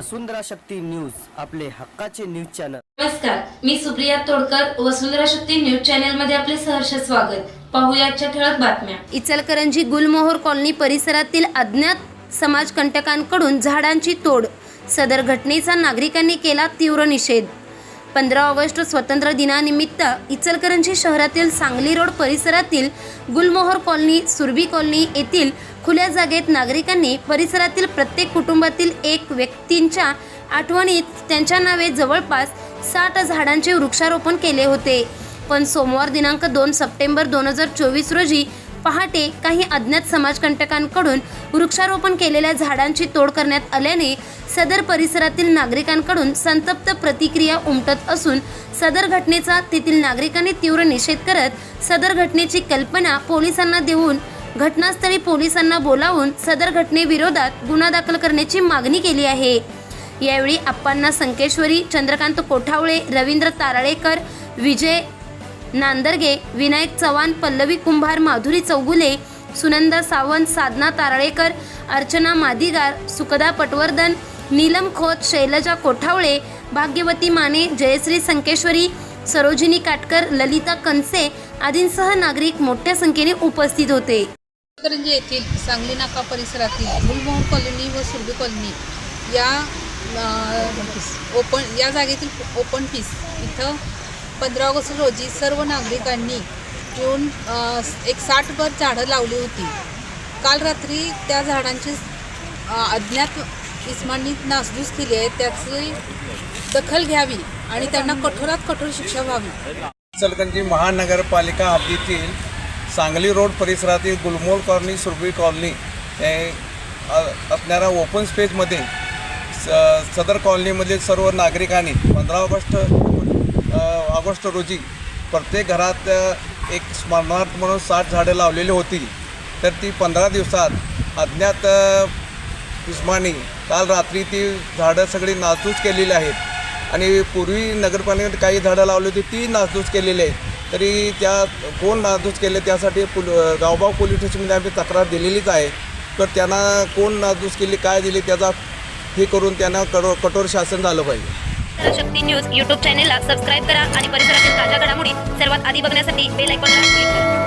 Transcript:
वसुंधरा Shakti news आपले हक्काचे news channel. नमस्कार मी सुप्रिया तोडकर वसुंधरा शक्ती न्यूज चॅनलमध्ये आपले सहर्ष स्वागत. पाहूया आजच्या ठळक बातम्या. इचलकरंजी गुलमोहर कॉलनी परिसरातील अज्ञात समाजकंटकांकडून झाडांची तोड. सदर घटनेचा नागरिकांनी केला तीव्र निषेध. पंधरा ऑगस्ट स्वातंत्र्य दिनानिमित्त इचलकरंजी शहरातील सांगली रोड परिसरातील गुलमोहर कॉलनी सुरभी कॉलनी येथील खुल्या जागेत नागरिकांनी परिसरातील प्रत्येक कुटुंबातील एक व्यक्तींच्या आठवणीत त्यांच्या नावे जवळपास साठ झाडांचे वृक्षारोपण केले होते. पण सोमवार दिनांक दोन सप्टेंबर दोन हजार चोवीस रोजी पहाटे काही अज्ञात समाजकंटकांकडून वृक्षारोपण केलेल्या झाडांची तोड करण्यात आल्याने सदर परिसरातील नागरिकांकडून संतप्त प्रतिक्रिया उमटत असून सदर घटनेचा तेथील नागरिकांनी तीव्र निषेध करत सदर घटनेची कल्पना पोलिसांना देऊन घटनास्थळी पोलिसांना बोलावून सदर घटनेविरोधात गुन्हा दाखल करण्याची मागणी केली आहे. यावेळी आप्पांना संकेश्वरी चंद्रकांत कोठावळे रवींद्र तारळेकर विजय नांदर्गे विनायक चव्हाण पल्लवी कुंभार माधुरी चौगुले सुनंदा सावंत साधना तारळेकर अर्चना मादिगार सुखदा पटवर्धन नीलम खोत शैलजा कोठावळे भाग्यवती माने जयश्री संकेश्वरी सरोजिनी काटकर ललिता कनसे आदींसह नागरिक मोठ्या संख्येने उपस्थित होते. इचलकरंजी येथील सांगली नाका परिसरातील गुलमोहर कॉलनी व सुरभी कॉलनी या ओपन या जागेतील ओपन पीस इथं पंधरा ऑगस्ट रोजी सर्व नागरिकांनी येऊन एक साठभर झाडं लावली होती. काल रात्री त्या झाडांची अज्ञात इस्मांनी नासधूस केली आहे. त्याची दखल घ्यावी आणि त्यांना कठोरात कठोर शिक्षा व्हावी. इचलकरंजी महानगरपालिका हद्दीतील सांगली रोड परिसरातील गुलमोल कॉलनी सुरभी कॉलनी असणाऱ्या ओपन स्पेसमध्ये स सदर कॉलनीमधील सर्व नागरिकांनी पंधरा ऑगस्ट ऑगस्ट रोजी प्रत्येक घरात एक स्मरणार्थ म्हणून साठ झाडं लावलेली होती. तर ती पंधरा दिवसात अज्ञात अ, काल रात्री ती झाडं सगळी नासूस केलेली आहेत. आणि पूर्वी नगरपालिकेत काही झाडं लावली होती ती नासूस केलेली आहेत. तरी त्या कोण नासधूस केले त्यासाठी पुल गावबाव पोलीस स्टेशनमध्ये आम्ही तक्रार दिलेलीच आहे. तर त्यांना कोण नाजूस केली काय दिली त्याचा हे करून त्यांना कठोर कठोर शासन झालं पाहिजे. शक्ती न्यूज यूट्यूब चॅनेलला सबस्क्राईब करा आणि परिसरातील ताज्या घडामोडी सर्वात आधी बघण्यासाठी बेल आयकॉनला क्लिक करा.